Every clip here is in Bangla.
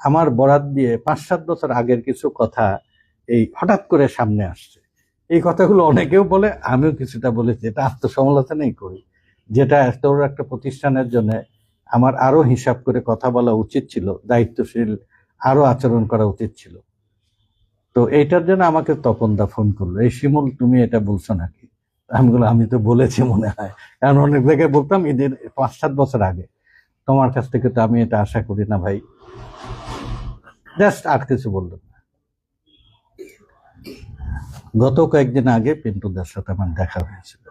আমার বরাত দিয়ে পাঁচ সাত বছর আগের কিছু কথা এই হঠাৎ করে সামনে আসছে। এই কথাগুলো অনেকেও বলে, আমিও কিছুটা বলেছি এটা আত্মসমালোচনাই করি। যেটা বড় একটা প্রতিষ্ঠানের জন্য আমার আরও হিসাব করে কথা বলা উচিত ছিল, দায়িত্বশীল আরও আচরণ করা উচিত ছিল। তো এইটার জন্য আমাকে তপনদা ফোন করল, এই শিমুল, তুমি এটা বলছো নাকি? আমি বললাম, আমি তো বলেছি মনে হয়। কারণ অনেক জায়গায় বলতাম ঈদের পাঁচ সাত বছর আগে। তোমার কাছ থেকে তো আমি এটা আশা করি না ভাই। জাস্ট আর কিছু বললাম না। গত কয়েকদিন আগে পিন্টুদার সাথে আমার দেখা হয়েছিল।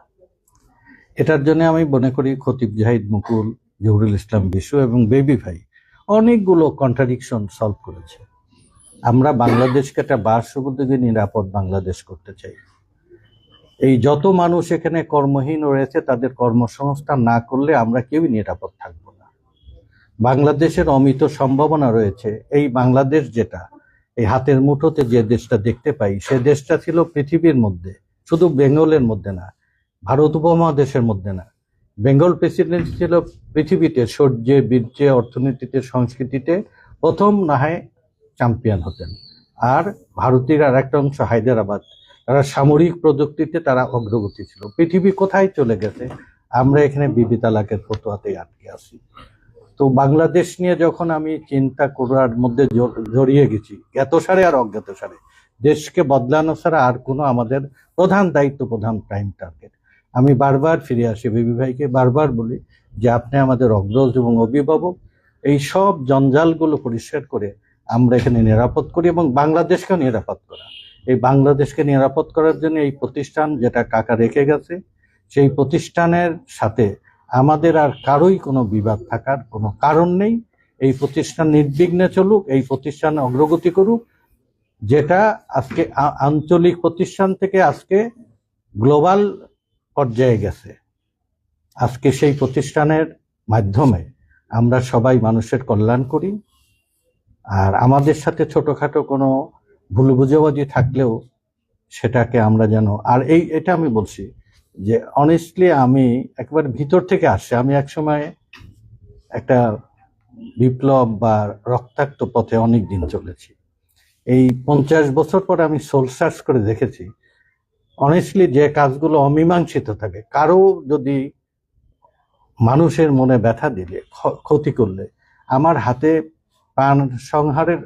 এটার জন্য আমি মনে করি খতিব জাহিদ, মুকুল, জহুরুল ইসলাম, বিশু এবং বেবি ভাই অনেকগুলো কন্ট্রাডিকশন সলভ করেছে। আমরা বাংলাদেশকে একটা বাসুবুদ্দিকে নিরাপদ বাংলাদেশ করতে চাই। এই যত মানুষ এখানে কর্মহীন রয়েছে, তাদের কর্মসংস্থান না করলে আমরা কেউই নিরাপদ থাকব বাংলাদেশের অমিত সম্ভাবনা রয়েছে। এই বাংলাদেশ যেটা, এই হাতের মুঠোতে যে দেশটা দেখতে পাই, সে দেশটা ছিল পৃথিবীর মধ্যে, শুধু বেঙ্গলের মধ্যে না, ভারত উপমহাদেশের মধ্যে না। বেঙ্গল প্রেসিডেন্ট ছিল পৃথিবীতে সৌর্যে, বীর্যে, অর্থনীতিতে, সংস্কৃতিতে প্রথম না হয় চ্যাম্পিয়ন হতেন। আর ভারতের আর একটা অংশ হায়দ্রাবাদ, তারা সামরিক প্রযুক্তিতে তারা অগ্রগতি ছিল। পৃথিবী কোথায় চলে গেছে, আমরা এখানে বিবি তালাকের ফটোয়াতেই আটকে আছি। তো বাংলাদেশ নিয়ে যখন আমি চিন্তা করার মধ্যে জড়- জড়িয়ে গেছি জ্ঞাত সারে আর অজ্ঞাত সারে দেশকে বদলানো ছাড়া আর কোনো আমাদের প্রধান দায়িত্ব, প্রধান প্রাইম টার্গেট আমি বারবার ফিরে আসি বিবি ভাইকে, বারবার বলি যে আপনি আমাদের অগ্রজ এবং অভিভাবক। এই সব জঞ্জালগুলো পরিষ্কার করে আমরা এখানে নিরাপদ করি এবং বাংলাদেশকেও নিরাপদ করা। এই বাংলাদেশকে নিরাপদ করার জন্য এই প্রতিষ্ঠান যেটা কাকা রেখে গেছে, সেই প্রতিষ্ঠানের সাথে আমাদের আর কারোই কোনো বিবাদ থাকার কোনো কারণ নেই। এই প্রতিষ্ঠান নির্বিঘ্নে চলুক, এই প্রতিষ্ঠান অগ্রগতি করুক। যেটা আজকে আঞ্চলিক প্রতিষ্ঠান থেকে আজকে গ্লোবাল পর্যায়ে গেছে। আজকে সেই প্রতিষ্ঠানের মাধ্যমে আমরা সবাই মানুষের কল্যাণ করি। আর আমাদের সাথে ছোটোখাটো কোনো ভুল বুঝাবুঝি থাকলেও সেটাকে আমরা যেন, আর এই, এটা আমি বলছি যে অনেস্টলি আমি একবার ভিতর থেকে আসছে আমি একসময় একটা বিপ্লব বা রক্তাক্ত পথে অনেক দিন চলেছি। এই পঞ্চাশ বছর পরে আমি সোল সার্চ করে দেখেছি অনেস্টলি যে কাজগুলো অমীমাংসিত থাকে, কারও যদি মানুষের মনে ব্যথা দিলে ক্ষতি করলে, আমার হাতে প্রাণ সংহারের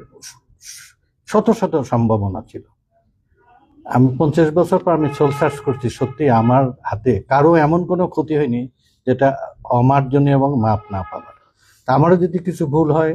শত শত সম্ভাবনা ছিল। আমি পঞ্চাশ বছর পর আমি সোল সার্চ করছি, সত্যি আমার হাতে কারও এমন কোনো ক্ষতি হয়নি যেটা অমার্জনীয় এবং মাপ না পাওয়ার। তা আমারও যদি কিছু ভুল হয়